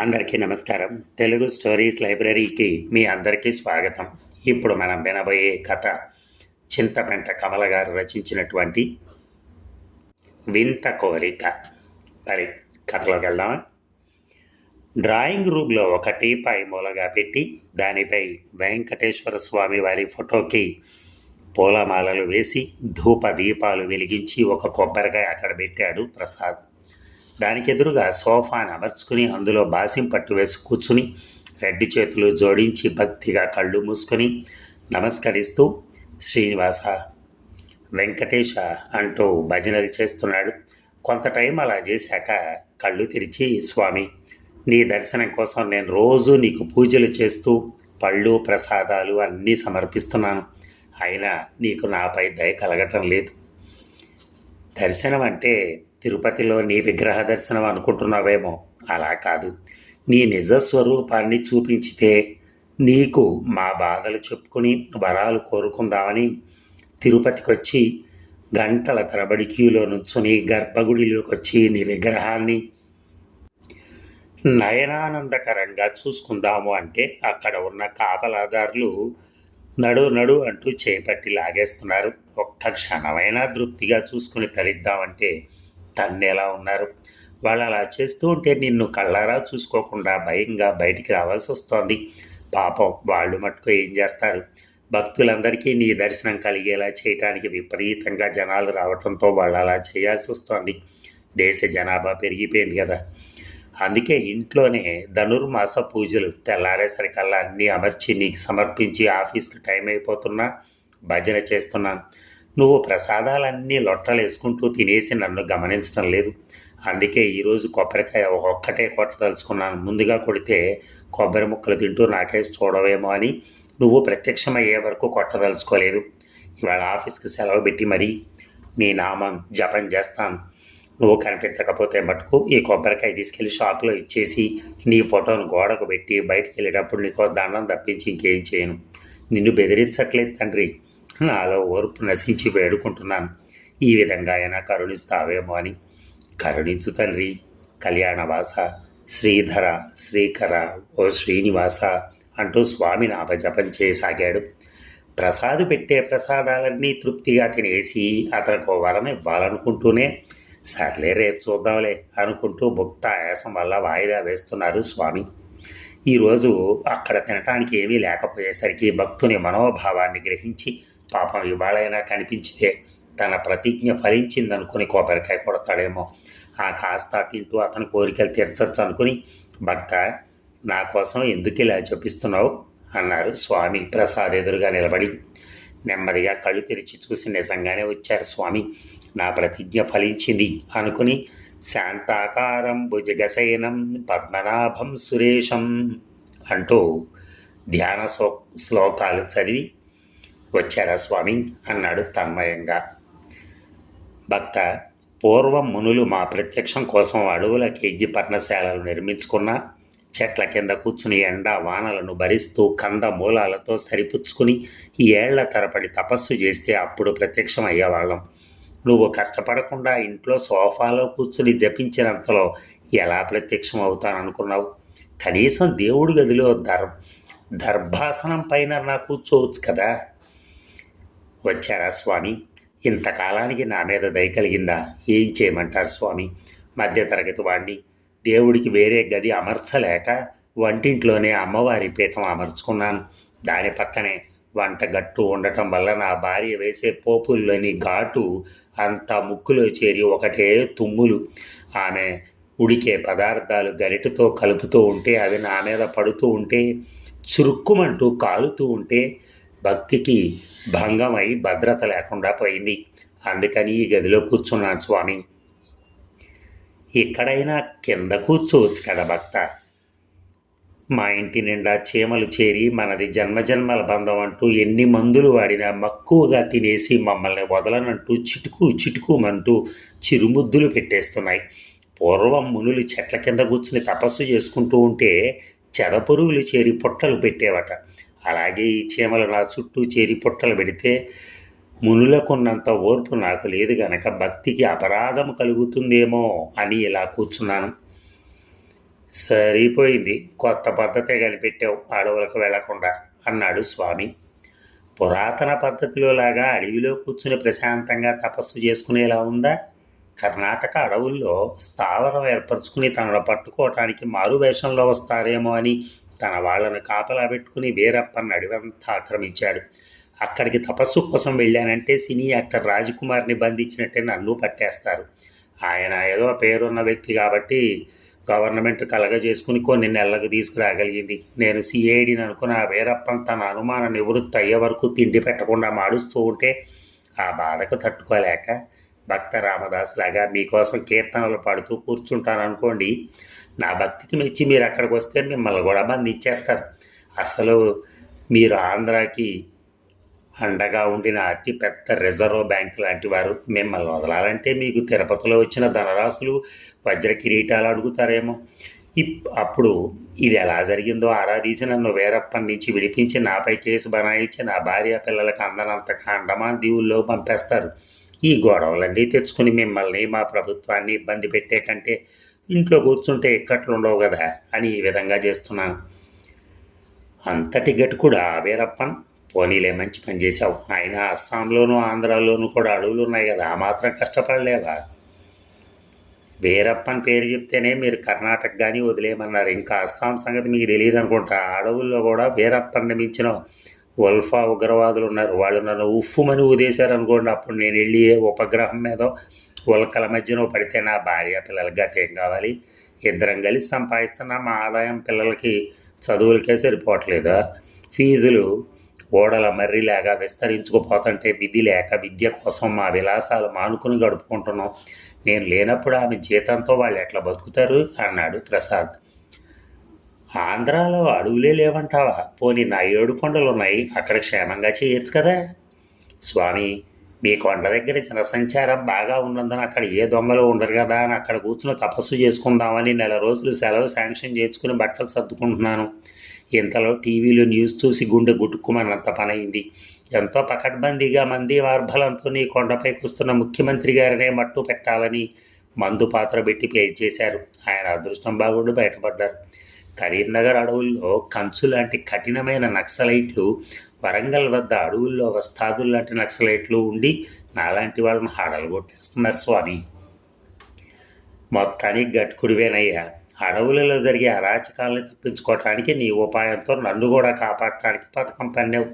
అందరికీ నమస్కారం. తెలుగు స్టోరీస్ లైబ్రరీకి మీ అందరికీ స్వాగతం. ఇప్పుడు మనం వినబోయే కథ చింతపెంట కమల గారు రచించినటువంటి వింత కోరిక. మరి కథలోకి వెళ్దామా? డ్రాయింగ్ రూమ్లో ఒక టీపాయ్ మూలగా పెట్టి దానిపై వెంకటేశ్వర స్వామి వారి ఫోటోకి పూలమాలలు వేసి ధూప దీపాలు వెలిగించి ఒక కొబ్బరికాయ అక్కడ పెట్టాడు ప్రసాద్. దానికి ఎదురుగా సోఫాను అమర్చుకుని అందులో బాసిం పట్టు వేసి కూర్చుని రెడ్డి చేతులు జోడించి భక్తిగా కళ్ళు మూసుకొని నమస్కరిస్తూ శ్రీనివాస వెంకటేశ అంటూ భజనలు చేస్తున్నాడు. కొంత టైం అలా చేశాక కళ్ళు తెరిచి స్వామి నీ దర్శనం కోసం నేను రోజు నీకు పూజలు చేస్తూ పళ్ళు ప్రసాదాలు అన్నీ సమర్పిస్తున్నాను. అయినా నీకు నాపై దయ కలగటం లేదు. దర్శనం అంటే తిరుపతిలో నీ విగ్రహ దర్శనం అనుకుంటున్నావేమో? అలా కాదు. నీ నిజ స్వరూపాన్ని చూపించితే నీకు మా బాధలు చెప్పుకుని వరాలు కోరుకుందామని తిరుపతికి వచ్చి గంటల తరబడి క్యూలో నుంచుని గర్భగుడిలోకి వచ్చి నీ విగ్రహాన్ని నయనానందకరంగా చూసుకుందాము అంటే అక్కడ ఉన్న కాపలాదారులు నడు నడు అంటూ చేపట్టి లాగేస్తున్నారు. ఒక్క క్షణమైనా తృప్తిగా చూసుకుని తరిద్దామంటే తన్నేలా ఉన్నారు? వాళ్ళు అలా చేస్తూ ఉంటే నిన్ను కళ్ళారా చూసుకోకుండా భయంగా బయటికి రావాల్సి వస్తోంది. పాపం వాళ్ళు మట్టుకు ఏం చేస్తారు? భక్తులందరికీ నీ దర్శనం కలిగేలా చేయటానికి విపరీతంగా జనాలు రావటంతో వాళ్ళు అలా చేయాల్సి వస్తోంది. దేశ జనాభా పెరిగిపోయింది కదా. అందుకే ఇంట్లోనే ధనుర్మాస పూజలు తెల్లారేసరికల్లా అన్నీ అమర్చి నీకు సమర్పించి ఆఫీస్కి టైం అయిపోతున్నా భజన చేస్తున్నాను నువ్వు ప్రసాదాలన్నీ లొట్టలేసుకుంటూ తినేసి నన్ను గమనించడం లేదు. అందుకే ఈరోజు కొబ్బరికాయ ఒక్కటే కొట్టదలుచుకున్నాను ముందుగా కొడితే కొబ్బరి ముక్కలు తింటూ నాకేసి చూడవేమో అని నువ్వు ప్రత్యక్షమయ్యే వరకు కొట్టదలుచుకోలేదు ఇవాళ ఆఫీస్కి సెలవు పెట్టి మరీ నీ నామం జపం చేస్తాను. నువ్వు కనిపించకపోతే మటుకు ఈ కొబ్బరికాయ తీసుకెళ్ళి షాప్లో ఇచ్చేసి నీ ఫోటోను గోడకు పెట్టి బయటికి వెళ్ళేటప్పుడు నీకో దండం తప్పించి ఇంకేం చేయను. నిన్ను బెదిరించట్లేదు తండ్రి. నాలో ఓర్పు నశించి వేడుకుంటున్నాను. ఈ విధంగా అయినా కరుణిస్తావేమో అని. కరుణించు తండ్రి కళ్యాణవాస శ్రీధర శ్రీకర ఓ శ్రీనివాస అంటూ స్వామి నామజపం చేయసాగాడు ప్రసాదు పెట్టే ప్రసాదాలన్నీ తృప్తిగా తినేసి అతనికి వరం ఇవ్వాలనుకుంటూనే సర్లే రేపు చూద్దాంలే అనుకుంటూ భుక్త ఆయాసం వల్ల వాయిదా వేస్తున్నారు స్వామి. ఈరోజు అక్కడ తినటానికి ఏమీ లేకపోయేసరికి భక్తుని మనోభావాన్ని గ్రహించి పాపం ఇవాళైనా కనిపించితే తన ప్రతిజ్ఞ ఫలించిందనుకుని కొబ్బరికాయ కొడతాడేమో. ఆ కాస్త తింటూ అతని కోరికలు తీర్చచ్చు అనుకుని భక్త నా కోసం ఎందుకు ఇలా చూపిస్తున్నావు అన్నారు స్వామి ప్రసాద్ ఎదురుగా నిలబడి. నెమ్మదిగా కళ్ళు తెరిచి చూసి నిజంగానే వచ్చారు స్వామి. నా ప్రతిజ్ఞ ఫలించింది అనుకుని శాంతాకారం భుజగశయనం పద్మనాభం సురేషం అంటూ ధ్యాన శ్లోకాలు చదివి వచ్చారా స్వామి? అన్నాడు తన్మయంగా. భక్త పూర్వం మునులు మా ప్రత్యక్షం కోసం అడవులకి ఎగ్గి పర్ణశాలలు నిర్మించుకున్న చెట్ల కింద కూర్చుని ఎండ వానలను భరిస్తూ కంద మూలాలతో సరిపుచ్చుకుని ఏళ్ళ తరపడి తపస్సు చేస్తే అప్పుడు ప్రత్యక్షం అయ్యేవాళ్ళం. నువ్వు కష్టపడకుండా ఇంట్లో సోఫాలో కూర్చుని జపించినంతలో ఎలా ప్రత్యక్షం అవుతాననుకున్నావు? కనీసం దేవుడి గదిలో దర్ దర్భాసనం పైన నా కూర్చోవచ్చు కదా? వచ్చారా స్వామి? ఇంతకాలానికి నా మీద దయ కలిగిందా? ఏం చేయమంటారు స్వామి? మధ్యతరగతి వాణ్ణి దేవుడికి వేరే గది అమర్చలేక వంటింట్లోనే అమ్మవారి పీఠం అమర్చుకున్నాను. దాని పక్కనే వంట గట్టు ఉండటం వల్ల నా భార్య వేసే పోపుల్లోని ఘాటు అంతా ముక్కులో చేరి ఒకటే తుమ్ములు. ఆమె ఉడికే పదార్థాలు గరిటతో కలుపుతూ ఉంటే అవి నా మీద పడుతూ ఉంటే చురుక్కుమంటూ కాలుతూ ఉంటే భక్తికి భంగమై భద్రత లేకుండా పోయింది. అందుకని ఈ గదిలో కూర్చున్నాను స్వామి. ఎక్కడైనా కింద కూర్చోవచ్చు కదా భక్త. మా ఇంటి నిండా చీమలు చేరి మనది జన్మజన్మల బంధం అంటూ ఎన్ని మందులు వాడినా మక్కువగా తినేసి మమ్మల్ని వదలనంటూ చిటుకు చిటుకుమంటూ చిరుముద్దులు పెట్టేస్తున్నాయి. పూర్వం మునులు చెట్ల కింద కూర్చుని తపస్సు చేసుకుంటూ ఉంటే చెదపురుగులు చేరి పొట్టలు పెట్టేవట. అలాగే ఈ చీమలు నా చుట్టూ చేరి పుట్టలు పెడితే మునులకున్నంత ఓర్పు నాకు లేదు గనక భక్తికి అపరాధం కలుగుతుందేమో అని ఇలా కూర్చున్నాను. సరిపోయింది కొత్త పద్ధతే కనిపెట్టావు అడవులకు వెళ్ళకుండా అన్నాడు స్వామి. పురాతన పద్ధతిలో లాగా అడవిలో కూర్చుని ప్రశాంతంగా తపస్సు చేసుకునేలా ఉందా? కర్ణాటక అడవుల్లో స్థావరం ఏర్పరచుకుని తనను పట్టుకోవటానికి మారు వేషంలో వస్తారేమో అని తన వాళ్ళను కాపలా పెట్టుకుని వీరప్పన్ అడివంతా ఆక్రమించాడు. అక్కడికి తపస్సు కోసం వెళ్ళానంటే సినీ యాక్టర్ రాజకుమార్ని బంధించినట్టే నన్ను పట్టేస్తారు. ఆయన ఏదో పేరున్న వ్యక్తి కాబట్టి గవర్నమెంట్ కలగజేసుకుని కొన్ని నెలలకు తీసుకురాగలిగింది. నేను సిఐడిని అనుకుని ఆ వీరప్పన్ తన అనుమాన నివృత్తి అయ్యే వరకు తిండి పెట్టకుండా మాడుస్తూ ఉంటే ఆ బాధకు తట్టుకోలేక భక్త రామదాస్ లాగా మీకోసం కీర్తనలు పాడుతూ కూర్చుంటాననుకోండి నా భక్తికి మెచ్చి మీరు అక్కడికి వస్తే మిమ్మల్ని కూడా బంధించేస్తారు. అసలు మీరు ఆంధ్రాకి అండగా ఉండిన అతి పెద్ద రిజర్వ్ బ్యాంక్ లాంటి వారు మిమ్మల్ని వదలాలంటే మీకు తిరుపతిలో వచ్చిన ధనరాశులు వజ్ర కిరీటాలు అడుగుతారేమో. ఇప్ అప్పుడు ఇది ఎలా జరిగిందో ఆరాధీసి నన్ను వేరప్పటి నుంచి విడిపించి నాపై కేసు బనాయించి నా భార్య పిల్లలకు అందనంతగా అండమాన్ దీవుల్లో పంపేస్తారు. ఈ గొడవలన్నీ తెచ్చుకుని మిమ్మల్ని మా ప్రభుత్వాన్ని ఇబ్బంది పెట్టే కంటే ఇంట్లో కూర్చుంటే ఇక్కట్లు ఉండవు కదా అని ఈ విధంగా చేస్తున్నాను. అంతటి గట్టు కూడా వీరప్పన్. పోనీలే మంచి పని చేశావు. ఆయన అస్సాంలోనూ ఆంధ్రాలోనూ కూడా అడవులు ఉన్నాయి కదా ఆ మాత్రం కష్టపడలేవా? వీరప్పన్ పేరు చెప్తేనే మీరు కర్ణాటక కానీ వదిలేయమన్నారు. ఇంకా అస్సాం సంగతి మీకు తెలియదు అనుకుంటా అడవుల్లో కూడా వీరప్పన్ని మించిన వల్ఫా ఉగ్రవాదులు ఉన్నారు. వాళ్ళు నన్ను ఉఫ్ఫుమని ఊదేశారు అనుకోండి అప్పుడు నేను వెళ్ళి ఏ ఉపగ్రహం మీద ఉల్కల మధ్యన పడితే నా భార్య పిల్లలకి గత ఏం కావాలి? ఇద్దరం కలిసి సంపాదిస్తున్న మా ఆదాయం పిల్లలకి చదువులకే సరిపోవట్లేదా? ఫీజులు ఓడల మర్రిలాగా విస్తరించుకుపోతుంటే విధి లేక విద్య కోసం మా విలాసాలు మానుకుని గడుపుకుంటున్నాం. నేను లేనప్పుడు ఆమె జీతంతో వాళ్ళు ఎట్లా బతుకుతారు? అన్నాడు ప్రసాద్. ఆంధ్రాలో అడవులే లేవంటావా? పోనీ నా ఏడు కొండలు ఉన్నాయి అక్కడ క్షేమంగా చేయొచ్చు కదా. స్వామి మీ కొండ దగ్గర జనసంచారం బాగా ఉన్నందున అక్కడ ఏ దొంగలు ఉండరు కదా అని అక్కడ కూర్చుని తపస్సు చేసుకుందామని నెల రోజులు సెలవు శాంక్షన్ చేసుకుని బట్టలు సర్దుకుంటున్నాను. ఇంతలో టీవీలో న్యూస్ చూసి గుండె గుట్టుకుమన్నంత పనైంది. ఎంతో పకడ్బందీగా మంది మార్బలంతో నీ కొండపైకి వస్తున్న ముఖ్యమంత్రి గారినే మట్టు పెట్టాలని మందు పాత్ర పెట్టి పే చేశారు ఆయన అదృష్టం బాగుండి బయటపడ్డారు. కరీంనగర్ అడవుల్లో కంచు లాంటి కఠినమైన నక్సలైట్లు వరంగల్ వద్ద అడవుల్లో వస్తాదులు లాంటి నక్సలైట్లు ఉండి నాలాంటి వాళ్ళని హడలు కొట్టేస్తున్నారు స్వామి. మొత్తానికి గట్టుకుడివేనయ్యా అడవులలో జరిగే అరాచకాలను తప్పించుకోవటానికి నీ ఉపాయంతో నన్ను కూడా కాపాడటానికి పథకం పన్నావు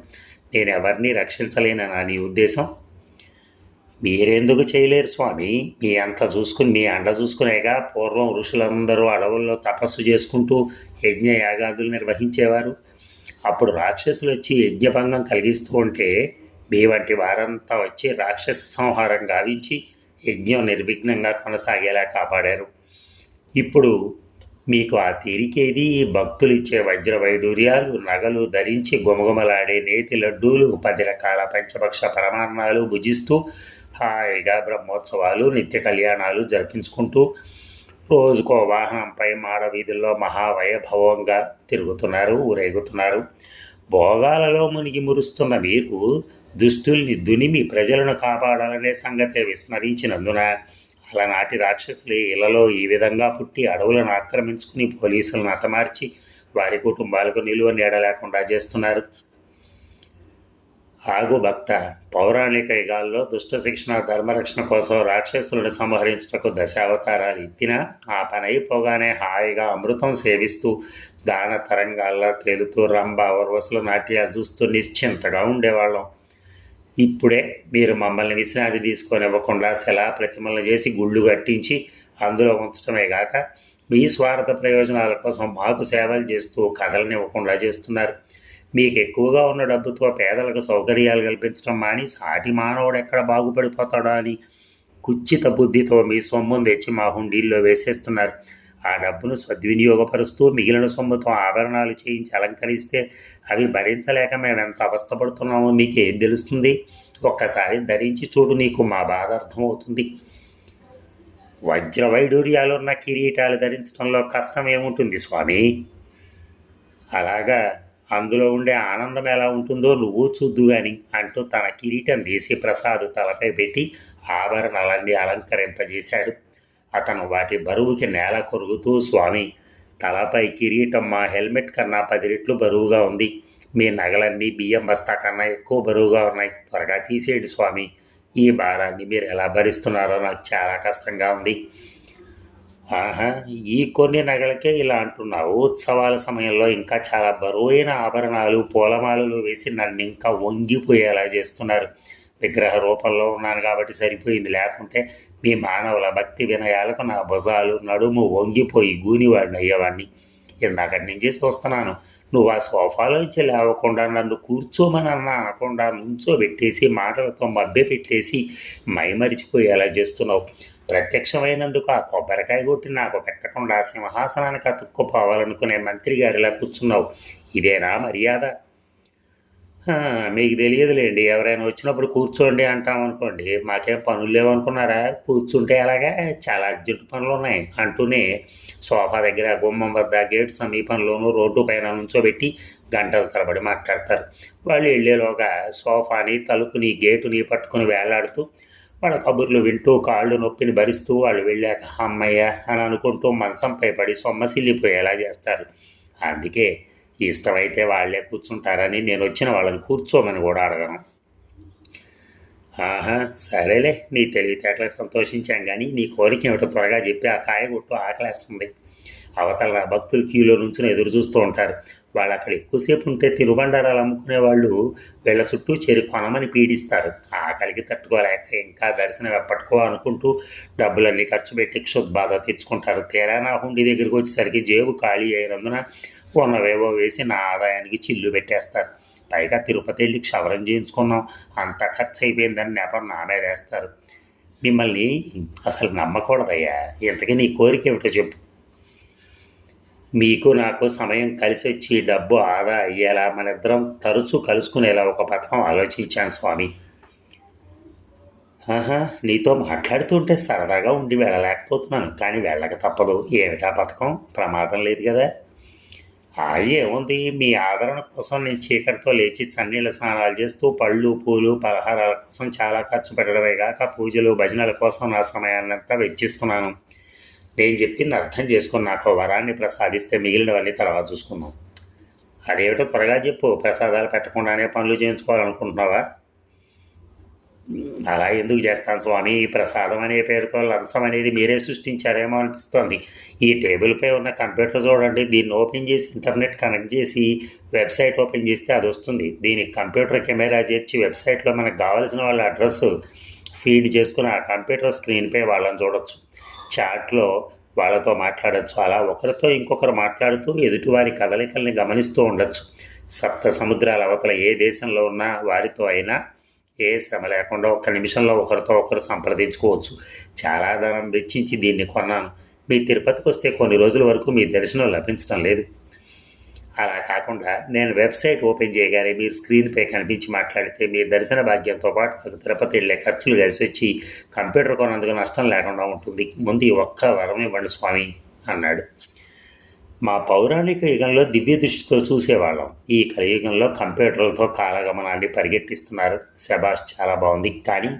నేను ఎవరిని రక్షించలేననా నీ ఉద్దేశం? మీరెందుకు చేయలేరు స్వామి? మీ అంత చూసుకుని మీ అండ చూసుకునేగా పూర్వం ఋషులందరూ అడవుల్లో తపస్సు చేసుకుంటూ యజ్ఞ యాగాదులు నిర్వహించేవారు. అప్పుడు రాక్షసులు వచ్చి యజ్ఞభంగం కలిగిస్తూ ఉంటే మీ వంటి వారంతా వచ్చి రాక్షస సంహారం గావించి యజ్ఞం నిర్విఘ్నంగా కొనసాగేలా కాపాడారు. ఇప్పుడు మీకు ఆ తీరికేది? భక్తులు ఇచ్చే వజ్ర వైడూర్యాలు నగలు ధరించి గుమగుమలాడే నేతి లడ్డూలు పది రకాల పంచపక్ష పరమాన్నాలు భుజిస్తూ హాయిగా బ్రహ్మోత్సవాలు నిత్య కళ్యాణాలు జరిపించుకుంటూ రోజుకో వాహనంపై మాడవీధుల్లో మహావైభవంగా తిరుగుతున్నారు ఊరేగుతున్నారు. భోగాలలో మునిగి మురుస్తున్న మీరు దుస్తుల్ని దునిమి ప్రజలను కాపాడాలనే సంగతే విస్మరించినందున అలనాటి రాక్షసులు ఇళ్ళలో ఈ విధంగా పుట్టి అడవులను ఆక్రమించుకుని పోలీసులను హతమార్చి వారి కుటుంబాలకు నిలువ నీడ లేకుండా చేస్తున్నారు. ఆగు భక్త. పౌరాణిక యుగాల్లో దుష్ట శిక్షణ ధర్మరక్షణ కోసం రాక్షసులను సంహరించుటకు దశావతారాలు ఎత్తినా ఆ పని అయిపోగానే హాయిగా అమృతం సేవిస్తూ దాన తరంగాల్లో తేలుతూ రంభ ఉర్వశుల నాట్యాలు చూస్తూ నిశ్చింతగా ఉండేవాళ్ళం. ఇప్పుడే మీరు మమ్మల్ని విశ్రాంతి తీసుకొని ఇవ్వకుండా శిలా ప్రతిమలను చేసి గుళ్ళు కట్టించి అందులో ఉంచడమే గాక మీ స్వార్థ ప్రయోజనాల కోసం మాకు సేవలు చేస్తూ కథలను ఇవ్వకుండా చేస్తున్నారు. మీకు ఎక్కువగా ఉన్న డబ్బుతో పేదలకు సౌకర్యాలు కల్పించడం మాని సాటి మానవుడు ఎక్కడ బాగుపడిపోతాడా అని కుచ్చిత బుద్ధితో మీ సొమ్మును తెచ్చి మా హుండీల్లో వేసేస్తున్నారు. ఆ డబ్బును సద్వినియోగపరుస్తూ మిగిలిన సొమ్ముతో ఆభరణాలు చేయించి అలంకరిస్తే అవి భరించలేక మేము ఎంత అవస్థపడుతున్నామో మీకు ఏం తెలుస్తుంది? ఒక్కసారి ధరించి చూడు నీకు మా బాధ అర్థమవుతుంది. వజ్ర వైడూర్యాలున్న కిరీటాలు ధరించడంలో కష్టం ఏముంటుంది స్వామి? అలాగా అందులో ఉండే ఆనందం ఎలా ఉంటుందో నువ్వు చూద్దు అని అంటూ తన కిరీటం తీసి ప్రసాద్ తలపై పెట్టి ఆభరణాలన్నీ అలంకరింపజేశాడు. అతను వాటి బరువుకి నేల కొరుగుతూ స్వామి తలపై కిరీటం మా హెల్మెట్ కన్నా పది రెట్లు బరువుగా ఉంది. మీ నగలన్నీ బియ్యం బస్తా కన్నా ఎక్కువ బరువుగా ఉన్నాయి. త్వరగా తీసేయండి స్వామి. ఈ భారాన్ని మీరు ఎలా భరిస్తున్నారో నాకు చాలా కష్టంగా ఉంది. ఆహా ఈ కొన్ని నగలకే ఇలా అంటున్నావు. ఉత్సవాల సమయంలో ఇంకా చాలా బరువైన ఆభరణాలు పూలమాలలు వేసి నన్ను ఇంకా వంగిపోయేలా చేస్తున్నారు. విగ్రహ రూపంలో ఉన్నాను కాబట్టి సరిపోయింది. లేకుంటే మీ మానవుల భక్తి వినయాలకు నా భుజాలు నడుము వంగిపోయి గూనివాడిని అయ్యేవాడిని ఇందాకటి నుంచి చూస్తున్నాను. నువ్వు ఆ సోఫాలోంచి లేవకుండా నన్ను కూర్చోమని అన్నా అనకుండా నుంచోబెట్టేసి మాటలతో మభ్య పెట్టేసి మైమరిచిపోయేలా చేస్తున్నావు. ప్రత్యక్షమైనందుకు ఆ కొబ్బరికాయ కొట్టి నాకు పెట్టకుండా సింహాసనానికి అతుక్కుపోవాలనుకునే మంత్రి గారిలా కూర్చున్నావు. ఇదేనా మర్యాద? మీకు తెలియదులేండి ఎవరైనా వచ్చినప్పుడు కూర్చోండి అంటాం అనుకోండి మాకేం పనులు లేవనుకున్నారా కూర్చుంటే అలాగా చాలా అర్జెంట్ పనులు ఉన్నాయి అంటూనే సోఫా దగ్గర గుమ్మం వద్ద గేటు సమీపంలోనూ రోడ్డు పైన నుంచోబెట్టి గంటల తరబడి మాట్లాడతారు. వాళ్ళు వెళ్ళేలోగా సోఫాని తలుపుని గేటుని పట్టుకుని వేలాడుతూ వాళ్ళ కబుర్లు వింటూ కాళ్ళు నొప్పిని భరిస్తూ వాళ్ళు వెళ్ళాక అమ్మయ్య అని అనుకుంటూ మంచంపై పడి సొమ్మసిల్లిపోయేలా చేస్తారు. అందుకే ఇష్టమైతే వాళ్ళే కూర్చుంటారని నేను వచ్చిన వాళ్ళని కూర్చోమని కూడా అడగను. ఆహా సరేలే నీ తెలివితేటలకు సంతోషించాం కానీ నీ కోరిక ఏమిటో త్వరగా చెప్పి ఆ కాయగొట్టు ఆకలేస్తుంది. అవతల భక్తులు క్యూలో నుంచి ఎదురు చూస్తూ ఉంటారు. వాళ్ళు అక్కడ ఎక్కువసేపు ఉంటే తినుబండారాలు అమ్ముకునే వాళ్ళు వీళ్ళ చుట్టూ చెరి కొనమని పీడిస్తారు. ఆకలికి తట్టుకోలేక ఇంకా దర్శనం ఎప్పటికో అనుకుంటూ డబ్బులన్నీ ఖర్చు పెట్టి క్షుద్బాధ తెచ్చుకుంటారు తీరా నా హుండీ దగ్గరికి వచ్చేసరికి జేబు ఖాళీ అయినందున ఉన్నవేవో వేసి నా ఆదాయానికి చిల్లు పెట్టేస్తారు. పైగా తిరుపతి వెళ్ళి క్షవరం చేయించుకున్నాం. అంత ఖర్చు అయిపోయిందని నెపం నా మీద వేస్తారు. మిమ్మల్ని అసలు నమ్మకూడదయ్యా. ఇంతకీ నీ కోరిక ఏమిటో చెప్పు. మీకు నాకు సమయం కలిసి వచ్చి డబ్బు ఆదా అయ్యేలా మన ఇద్దరం తరచూ కలుసుకునేలా ఒక పథకం ఆలోచించాను స్వామి. ఆహా నీతో మాట్లాడుతుంటే సరదాగా ఉండి వెళ్ళలేకపోతున్నాను కానీ వెళ్ళక తప్పదు. ఏమిటా పథకం? ప్రమాదం లేదు కదా. ఆ ఏముంది? మీ ఆదరణ కోసం నేను చీకటితో లేచి చన్నీళ్ళ స్నానాలు చేస్తూ పళ్ళు పూలు పలహారాల కోసం చాలా ఖర్చు పెట్టడమే కాక పూజలు భజనల కోసం నా సమయాన్నంతా వెచ్చిస్తున్నాను. నేను చెప్పింది అర్థం చేసుకుని నాకు వరాన్ని ప్రసాదిస్తే మిగిలినవన్నీ తర్వాత చూసుకుందాం. అదేమిటో త్వరగా చెప్పు ప్రసాదాలు పెట్టకుండానే పనులు చేయించుకోవాలనుకుంటున్నావా? అలా ఎందుకు చేస్తాను స్వామి? ఈ ప్రసాదం అనే పేరుతో లంచం అనేది మీరే సృష్టించారేమో అనిపిస్తోంది. ఈ టేబుల్పై ఉన్న కంప్యూటర్ చూడండి దీన్ని ఓపెన్ చేసి ఇంటర్నెట్ కనెక్ట్ చేసి వెబ్సైట్ ఓపెన్ చేస్తే అది వస్తుంది. దీనికి కంప్యూటర్ కెమెరా చేర్చి వెబ్సైట్లో మనకు కావాల్సిన వాళ్ళ అడ్రస్ ఫీడ్ చేసుకుని ఆ కంప్యూటర్ స్క్రీన్పై వాళ్ళని చూడొచ్చు. చాట్లో వాళ్ళతో మాట్లాడచ్చు. అలా ఒకరితో ఇంకొకరు మాట్లాడుతూ ఎదుటివారి కదలికల్ని గమనిస్తూ ఉండొచ్చు. సప్త సముద్రాల అవతల ఏ దేశంలో ఉన్నా వారితో అయినా ఏ శ్రమ లేకుండా ఒక్క నిమిషంలో ఒకరితో ఒకరు సంప్రదించుకోవచ్చు. చాలా ధనం వెచ్చించి దీన్ని కొన్నాను. మీ తిరుపతికి వస్తే కొన్ని రోజుల వరకు మీ దర్శనం లభించడం లేదు. అలా కాకుండా నేను వెబ్సైట్ ఓపెన్ చేయగానే మీరు స్క్రీన్పై కనిపించి మాట్లాడితే మీ దర్శన భాగ్యంతో పాటు నాకు తిరుపతి వెళ్ళే ఖర్చులు కలిసి వచ్చి కంప్యూటర్ కొనందుకు నష్టం లేకుండా ఉంటుంది. ముందు ఒక్క వరం ఇవ్వండి స్వామి అన్నాడు. మా పౌరాణిక యుగంలో దివ్య దృష్టితో చూసేవాళ్ళం. ఈ కలియుగంలో కంప్యూటర్లతో కాలగమనాన్ని పరిగెట్టిస్తున్నారు. శబాష్ చాలా బాగుంది. కానీ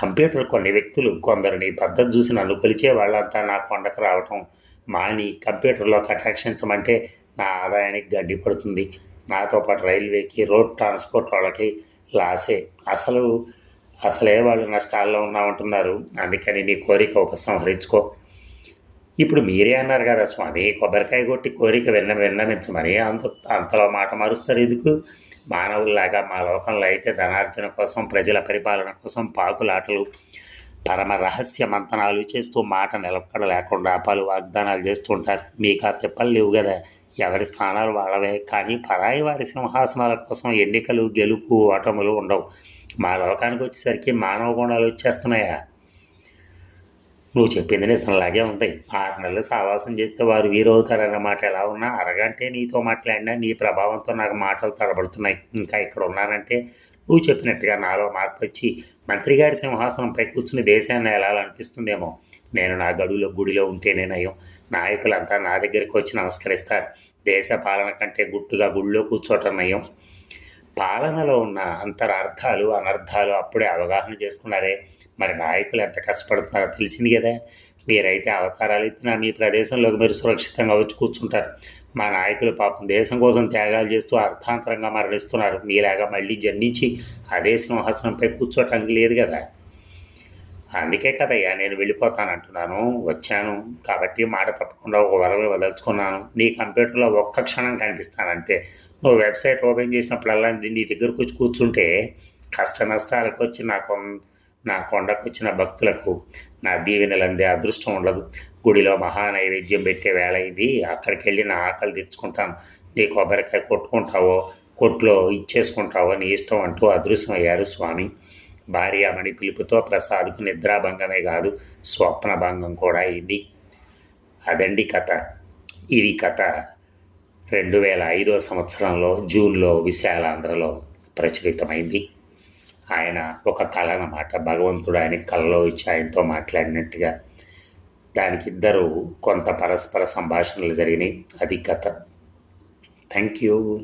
కంప్యూటర్ కొన్ని వ్యక్తులు కొందరిని పద్ధతి చూసి నన్ను కొలిచే వాళ్ళంతా నా కొండకు రావటం మాని కంప్యూటర్లో కటాక్షించమంటే నా ఆదాయానికి గడ్డి పడుతుంది. నాతో పాటు రైల్వేకి రోడ్ ట్రాన్స్పోర్ట్ వాళ్ళకి లాసే. అసలు అసలే వాళ్ళు నష్టాల్లో ఉన్నామంటున్నారు. అందుకని నీ కోరిక ఉపసంహరించుకో. ఇప్పుడు మీరే అన్నారు కదా స్వామి కొబ్బరికాయ కొట్టి కోరిక విన్న విన్నమించమని అంత అంతలో మాట మారుస్తారు ఎందుకు? మానవుల్లాగా మా లోకంలో అయితే ధనార్జన కోసం ప్రజల పరిపాలన కోసం పాకులాటలు పరమ రహస్య మంతనాలు చేస్తూ మాట నిలపడ లేకుండా పలు వాగ్దానాలు చేస్తుంటారు మీకు ఆ తిప్పలు లేవు కదా. ఎవరి స్థానాలు వాళ్ళవే కానీ పరాయి వారి సింహాసనాల కోసం ఎన్నికలు గెలుపు ఓటములు ఉండవు. మా లోకానికి వచ్చేసరికి మానవ గుణాలు వచ్చేస్తున్నాయా? నువ్వు చెప్పింది నిజంలాగే ఉంటాయి ఆరు నెలలు సావాసం చేస్తే వారు వీరవుతారన్నమాట ఎలా ఉన్నా అరగంటే నీతో మాట్లాడినా నీ ప్రభావంతో నాకు మాటలు తడబడుతున్నాయి. ఇంకా ఇక్కడ ఉన్నానంటే నువ్వు చెప్పినట్టుగా నాలో మార్పు వచ్చి మంత్రి గారి సింహాసనంపై కూర్చుని దేశాన్ని ఎలా అనిపిస్తుందేమో. నేను నా గడువులో గుడిలో ఉంటేనే నయం. నాయకులంతా నా దగ్గరికి వచ్చి నమస్కరిస్తారు. దేశ పాలన కంటే గుట్టుగా గుడిలో కూర్చోటం నయం. పాలనలో ఉన్న అంతరార్థాలు అనర్థాలు అప్పుడే అవగాహన చేసుకున్నారే. మరి నాయకులు ఎంత కష్టపడుతున్నారో తెలిసింది కదా. మీరైతే అవతారాలు ఎత్తినా మీ ప్రదేశంలోకి మీరు సురక్షితంగా వచ్చి కూర్చుంటారు. మా నాయకులు పాపం దేశం కోసం త్యాగాలు చేస్తూ అర్థాంతరంగా మరణిస్తున్నారు. మీలాగా మళ్ళీ జన్మించి అదే సింహాసనంపై కూర్చోటానికి లేదు కదా. అందుకే కదయ్యా నేను వెళ్ళిపోతాను అంటున్నాను వచ్చాను. కాబట్టి మాట తప్పకుండా ఒక వరం వదలుచుకున్నాను. నీ కంప్యూటర్లో ఒక్క క్షణం కనిపిస్తానంతే. నువ్వు వెబ్సైట్ ఓపెన్ చేసినప్పుడల్లా నీ దగ్గరకు వచ్చి కూర్చుంటే కష్ట నష్టాలకు వచ్చి నా కొం నా కొండకు వచ్చిన భక్తులకు నా దీవెనలందే అదృష్టం ఉండదు. గుడిలో మహా నైవేద్యం పెట్టే వేళ ఇది. అక్కడికి వెళ్ళి నా ఆకలి తెచ్చుకుంటాను నీ కొబ్బరికాయ కొట్టుకుంటావో కొట్లో ఇచ్చేసుకుంటావో నీ ఇష్టం అంటూ అదృశ్యమయ్యారు స్వామి. భార్యామణి పిలుపుతో ప్రసాద్కు నిద్రాభంగమే కాదు స్వప్నభంగం కూడా అయింది. అదండి కథ. ఇది కథ రెండు వేల ఐదో సంవత్సరంలో జూన్లో విశాలాంధ్రలో ప్రచురితమైంది. ఆయన ఒక కళ అన్నమాట. భగవంతుడు ఆయన కళలో ఇచ్చి ఆయనతో మాట్లాడినట్టుగా. దానికి ఇద్దరు కొంత పరస్పర సంభాషణలు జరిగినాయి. అది కథ. Thank you.